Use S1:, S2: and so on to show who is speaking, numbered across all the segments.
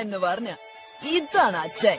S1: എന്ന് പറഞ്ഞ ഇതാണ് അച്ഛൻ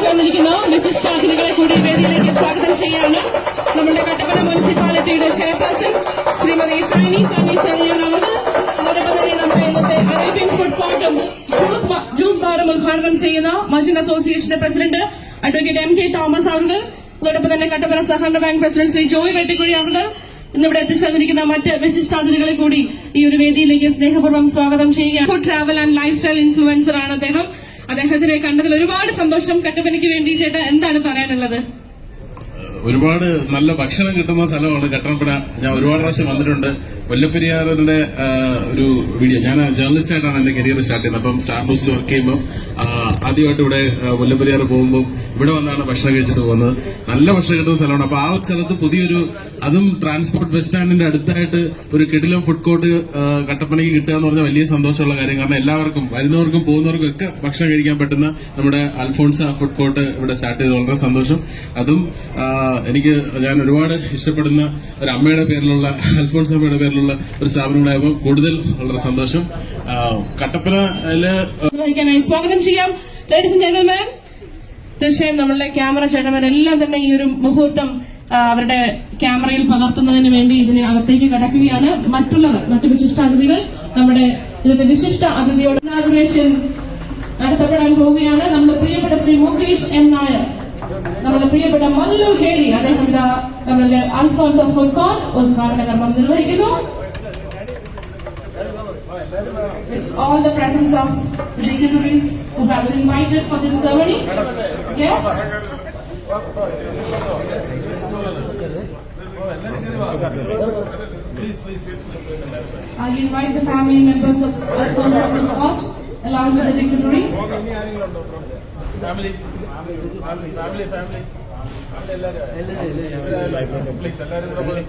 S2: ചടങ്ങിലേക്ക് എത്തിച്ചേർന്നിരിക്കുന്ന വിശിഷ്ടാതിഥികളെ കൂടി വേദിയിലേക്ക് സ്വാഗതം ചെയ്യാണ്. നമ്മുടെ കട്ടപ്പന മുനിസിപ്പാലിറ്റിയുടെ ചെയർപേഴ്സൺ ശ്രീമതി ഷൈനി സാനി തന്നെ നമ്മുടെ ഇന്നത്തെ അറേബ്യൻ ഫുഡ് ജ്യൂസ് ജ്യൂസ് ബാറും ഉദ്ഘാടനം ചെയ്യുന്ന മജിൻ അസോസിയേഷന്റെ president advocate M K Thomas അവർക്ക് അതോടൊപ്പം തന്നെ കട്ടപ്പന സഹകരണ ബാങ്ക് പ്രസിഡന്റ് ശ്രീ ജോയ് വെട്ടിക്കുഴി അവർക്ക് ഇന്നിവിടെ എത്തിച്ചേർന്നിരിക്കുന്ന മറ്റ് വിശിഷ്ടാതിഥികളെ കൂടി ഈ ഒരു വേദിയിലേക്ക് സ്നേഹപൂർവം സ്വാഗതം ചെയ്യുകയാണ്. Food travel and lifestyle influencer ആണ് അദ്ദേഹം. അദ്ദേഹത്തിനെ കണ്ടതിൽ ഒരുപാട് സന്തോഷം. കട്ടപ്പനയ്ക്ക് വേണ്ടി ചേട്ടാ എന്താണ് പറയാനുള്ളത്?
S3: ഒരുപാട് നല്ല ഭക്ഷണം കിട്ടുന്ന സ്ഥലമാണ് കട്ടപ്പന. ഞാൻ ഒരുപാട് പ്രാവശ്യം വന്നിട്ടുണ്ട്. മുല്ലപ്പെരിയാറിന്റെ ഒരു വീഡിയോ ഞാൻ ജേർണലിസ്റ്റ് ആയിട്ടാണ് എന്റെ കരിയർ സ്റ്റാർട്ട് ചെയ്യുന്നത്. അപ്പം സ്റ്റാർ ഹൗസിൽ വർക്ക് ചെയ്യുമ്പോൾ ആദ്യമായിട്ട് ഇവിടെ ആ, പോകുമ്പോൾ ഇവിടെ വന്നാണ് ഭക്ഷണം കഴിച്ചിട്ട് പോകുന്നത്. നല്ല ഭക്ഷണം കിട്ടുന്ന സ്ഥലമാണ്. അപ്പൊ ആ സ്ഥലത്ത് പുതിയൊരു അതും ട്രാൻസ്പോർട്ട് ബസ് സ്റ്റാൻഡിന്റെ അടുത്തായിട്ട് ഒരു കിടിലം ഫുഡ് കോർട്ട് കട്ടപ്പനയ്ക്ക് കിട്ടുക എന്ന് പറഞ്ഞാൽ വലിയ സന്തോഷമുള്ള കാര്യം. കാരണം എല്ലാവർക്കും വരുന്നവർക്കും പോകുന്നവർക്കും ഒക്കെ ഭക്ഷണം കഴിക്കാൻ പറ്റുന്ന നമ്മുടെ അൽഫോൺസ ഫുഡ് കോർട്ട് ഇവിടെ സ്റ്റാർട്ട് ചെയ്ത് വളരെ സന്തോഷം. അതും എനിക്ക് ഞാൻ ഒരുപാട് ഇഷ്ടപ്പെടുന്ന ഒരു അമ്മയുടെ പേരിലുള്ള അൽഫോൺസ് അമ്മയുടെ പേരിലുള്ള ഒരു സ്ഥാപനങ്ങളായപ്പോൾ കൂടുതൽ വളരെ സന്തോഷം.
S2: കട്ടപ്പന സ്വാഗതം ചെയ്യാം. ലേഡീസ് ആൻഡ് തീർച്ചയായും നമ്മളുടെ ക്യാമറ ചേട്ടന്മാരെല്ലാം തന്നെ ഈ ഒരു മുഹൂർത്തം അവരുടെ ക്യാമറയിൽ പകർത്തുന്നതിന് വേണ്ടി ഇതിനെ അകത്തേക്ക് കടക്കുകയാണ്. മറ്റുള്ളവർ മറ്റു വിശിഷ്ട അതിഥികൾ നമ്മുടെ ഇന്നത്തെ വിശിഷ്ട അതിഥിയോട് നടത്തപ്പെടാൻ പോവുകയാണ്. നമ്മുടെ പ്രിയപ്പെട്ട ശ്രീ മുകേഷ് എം നായർ. നമ്മുടെ പ്രിയപ്പെട്ട മല്ലു ചേടി അദ്ദേഹം ഇതാ നമ്മളുടെ അൽഫോൺസ് ഓഫ് ഫുഡ് കോർട്ട് ഉദ്ഘാടന കർമ്മം നിർവഹിക്കുന്നു with all the presence of the dignitaries who has invited for this ceremony. Yes? I invite the family members of Alphonse of the court along with the dignitaries.
S4: Family family family family എല്ലാവരും please എല്ലാവരും കൂടെ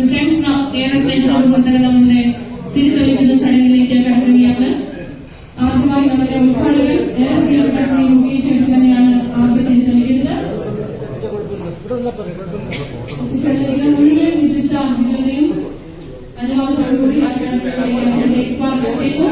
S2: Christians ഏറെ തന്നെ നമ്മുടെ തിരിതെളിക്കുന്ന ചടങ്ങിലേക്ക് കടക്കുകയാണ്. ആദ്യമായി നമ്മുടെ ഉദ്ഘാടകൻ ഏറെ പ്രിയപ്പെട്ട മുകേഷ് തന്നെയാണ് ആദ്യം തിരിതെളിക്കുന്നത്. മുഴുവൻ വിശിഷ്ട അതിഥികളെയും അനുവാദത്തോടുകൂടി ആ ചടങ്ങിലേക്ക് നമ്മുടെ സ്വാഗതം ചെയ്യുന്നു.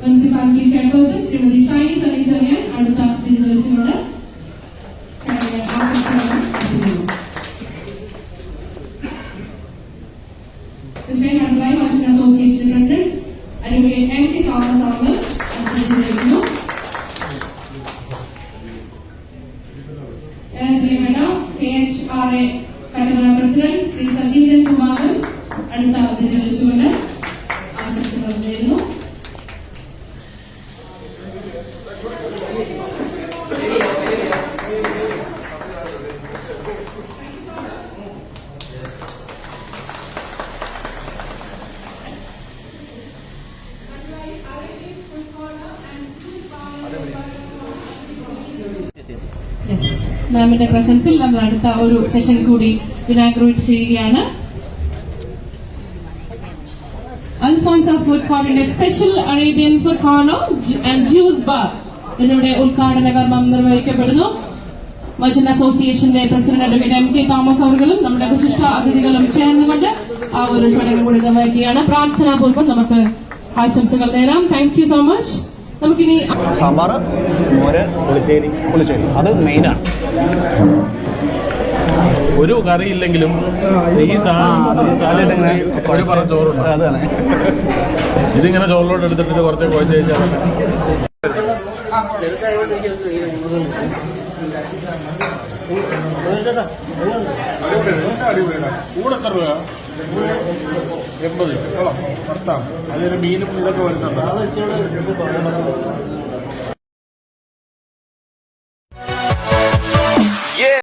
S2: മുനിസിപ്പാലിറ്റി ചെയർപേഴ്സൺ ശ്രീമതി ഷൈനി സനീശ്വരൻ അടുത്ത ബിരുദവശനോട് Krishnan അഡ്വൈ association president advocate M P Thomas Sagar മാമിന്റെ പ്രസൻസിൽ നമ്മൾ അടുത്ത ഒരു സെഷൻ കൂടി ഇനാഗ്രേറ്റ് ചെയ്യുകയാണ്. Alphonsa food കോർണറിന്റെ special Arabian food corner and juice bar എന്നിവിടെ ഉദ്ഘാടന കർമ്മം നിർവഹിക്കപ്പെടുന്നു. വചന അസോസിയേഷന്റെ president advocate M K Thomas അവർകളും നമ്മുടെ വിശിഷ്ട അതിഥികളും ചേർന്നുകൊണ്ട് ആ ഒരു ചടങ്ങ് കൂടി നിർവഹിക്കുകയാണ്. പ്രാർത്ഥനാപൂർവം നമുക്ക് ആശംസകൾ നേരാം. താങ്ക് യു സോ മച്ച് നമുക്കിനി
S5: സാമ്പാർ മോര് പുളിശ്ശേരി പുളിശ്ശേരി. അത് മെയിനാണ്
S3: ഒരു കറിയില്ലെങ്കിലും ഈ സാധനം ഈ സാലഡ്
S5: ഇങ്ങനെ
S3: ഒരു പറ ചോറുണ്ട്? ഇതിങ്ങനെ ചോറിലോട്ട് എടുത്തിട്ട് കുറച്ച് കുഴച്ച് കഴിച്ചാൽ കൂടെ എത്ര രൂപ എൺപത് പത്താം. അതിന് മീനും ഇതൊക്കെ വരുന്നുണ്ട്